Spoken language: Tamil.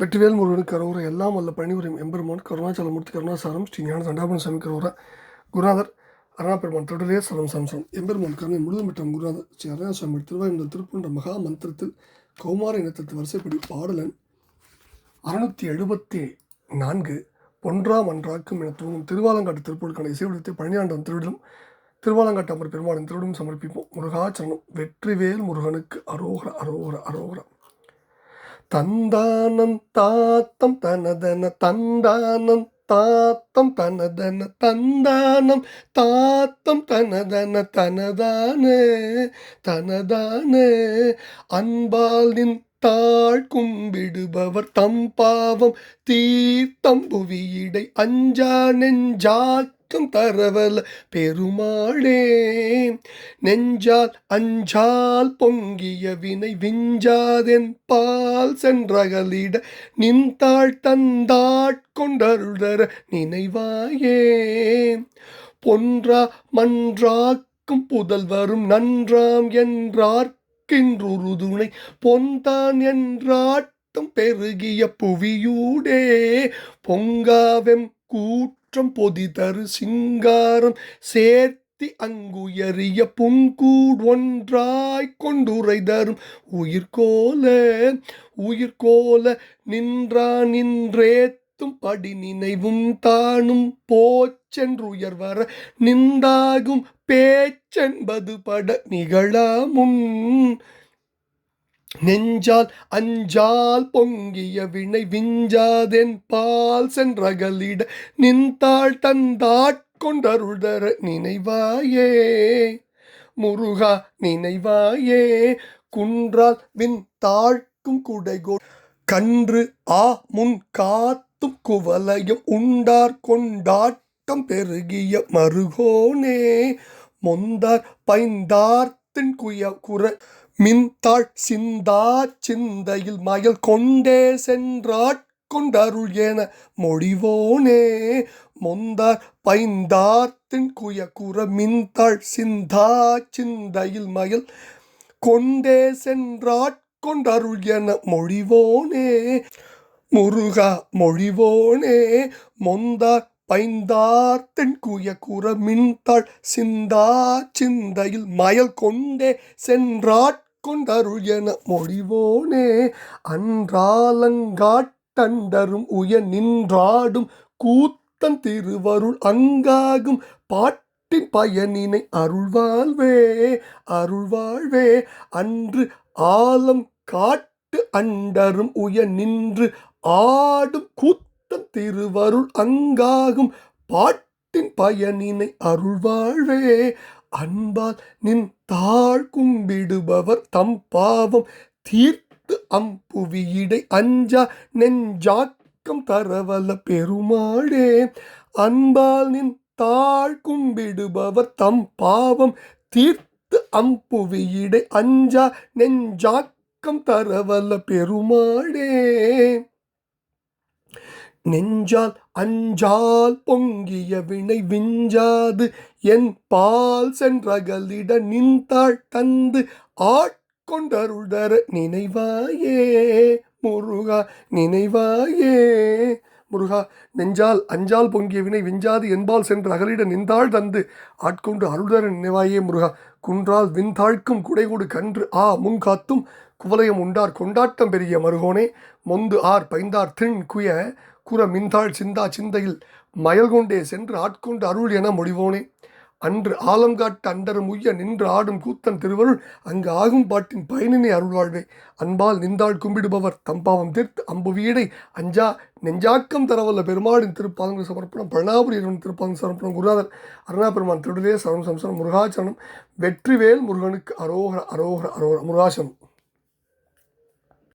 வெற்றிவேல் முருகன் கரோர எல்லாம் வல்ல பணிபுரியும் எம்பெருமான் கருணாச்சலமூர்த்தி கருணாசாரம் ஸ்ரீ ஞான தண்டாபுரம் சாமி கரோர குருநாதர் அருணாபெருமான் தொடரே சரம் சம்சம் எம்பெருமான் கருணை முழுதும் பெற்ற குருநாதர் ஸ்ரீ அருணாசாமி திருவாயுந்த திருப்பூன்ற மகா மந்திரத்தில் கௌமார இனத்தத்து வரிசைப்படி பாடலன் அறுநூற்றி எழுபத்தி நான்கு பொன்றாம் அன்றாக்கும் என தூங்கும் திருவாலங்காட்டு திருப்பூருக்கான இசைவிடத்தை பழனியாண்டம் திருவிடம் திருவாலங்காட்டு அமர் பெருமாளின் திருவிடம் சமர்ப்பிப்போம். முருகாச்சரணம் வெற்றிவேல் முருகனுக்கு அரோகர அரோகர அரோகரம் தந்தானம் தாத்தம் தனதன தந்தானம் தாத்தம் தனதன தந்தானம். தாத்தம் தனதன தனதானே தனதானே. அன்பாலின் தாழ் கும்பிடுபவர் தம் பாவம் தீர்த்தம் புவியிடை அஞ்சா நெஞ்சாக்கம் தரவல பெருமாளே. நெஞ்சால் அஞ்சால் பொங்கிய வினை விஞ்சாதென் பால் சென்றகலிட நின்றாள் தந்தாட்கொண்டருடர நினைவாயே. பொன்றா மன்றாக்கும் புதல் வரும் நன்றாம் என்றார்க்கின்றுருதுணை பொன்தான் என்றாட்டும் பெருகிய புவியூடே. பொங்காவெம் மாற்றம் பொதி தரு சிங்காரம் சேர்த்தி அங்குயறிய புன்கூட் ஒன்றாய் கொண்டுரை தரும் உயிர்கோல உயிர்கோல நின்றா நின்றேத்தும் படி நினைவும் தானும் போச்சென்றுயர் வர நின்றாகும் பேச்சென்பது பட நிகழாமுன். நெஞ்சால் அஞ்சால் பொங்கிய வினை விஞ்சாதென் பால் சென்றகலிட நின்றாள் தந்தாட்கொண்டருடர நினைவாயே. முருகா நினைவாயே. குன்றால் வின் தாழ்க்கும் குடைகோ கன்று ஆ முன் காத்தும் குவலையும் உண்டார் கொண்டாட்டம் பெருகிய மருகோனே. மொந்தார் பைந்தார்த்தின் குய குற மின்தாள் சிந்தா சிந்தையில் மயல் கொண்டே சென்றாட் கொண்டருள் என மொழிவோனே. மொந்தார் பைந்தார்த்தின் குய குற மின்தாள் சிந்தா சிந்தையில் மயல் கொண்டே சென்றாட் கொண்டருள் என மொழிவோனே. முருகா மொழிவோனே. மொந்தார் பைந்தார்த்தன் குய குற மின்தாள் சிந்தா சிந்தையில் மயல் கொண்டே சென்றாட் கொண்டருள் என மொழிவோனே. அன்றாலங்காட்டண்டரும் உய நின்றாடும் கூத்தன் திருவருள் அங்காகும் பாட்டின் பயனினை அருள்வாழ்வே அருள்வாழ்வே. அன்று ஆலம் காட்டு அண்டரும் உய நின்று ஆடும் கூத்தன் திருவருள் அங்காகும் பாட்டின் பயனினை அருள்வாழ்வே. அன்பால் நின் தாழ் கும்பிடுபவர் தம் பாவம் தீர்த்து அம்புவியிடை அஞ்சா நெஞ்சாக்கம் தரவல்ல பெருமாளே. அன்பால் நின் தாழ் கும்பிடுபவர் தம் பாவம் தீர்த்து அம்புவியிடை அஞ்சா நெஞ்சாக்கம் தரவல்ல பெருமாளே. நெஞ்சால் அஞ்சால் பொங்கிய வினை விஞ்சாது. என் பால் சென்றகலிட நின்றாள் தந்து ஆட்கொண்டருள்தர நினைவாயே. முருகா நினைவாயே. முருகா நெஞ்சால் அஞ்சால் பொங்கிய வினை விஞ்சாது. என்பால் சென்று அகலிட நின்றாள் தந்து ஆட்கொண்டு அருள்தர நினைவாயே முருகா. குன்றால் விண்தாழ்க்கும் குடைகூடு கன்று ஆ முன்காத்தும் குவலயம் உண்டார். கொண்டாட்டம் பெரிய மருகோனே மொந்து ஆர் பைந்தார் திண் குய குற மின்தாள் சிந்தா சிந்தையில் மயல் கொண்டே சென்று ஆட்கொண்டு அருள் என மொழிவோனே அன்று ஆலங்காட்டு அண்டரும் உய்ய நின்று ஆடும் கூத்தன் திருவருள் அங்கு ஆகும் பாட்டின் பயனினை அருள்வாழ்வே. அன்பால் நின்றாள் கும்பிடுபவர் தம்பாவம் தீர்த்து அம்பு வீடை அஞ்சா நெஞ்சாக்கம் தரவல்ல பெருமாளின் திருப்பாதங்கள் சமர்ப்பணம் பழனாபுரி திருப்பாதங்கள் சமர்ப்பணம் குருநாதர் அருணா பெருமான் திருடலே சரணம் சம்சரம் முருகாச்சரணம். வெற்றிவேல் முருகனுக்கு அரோகர அரோகர அரோகர முருகாசனம்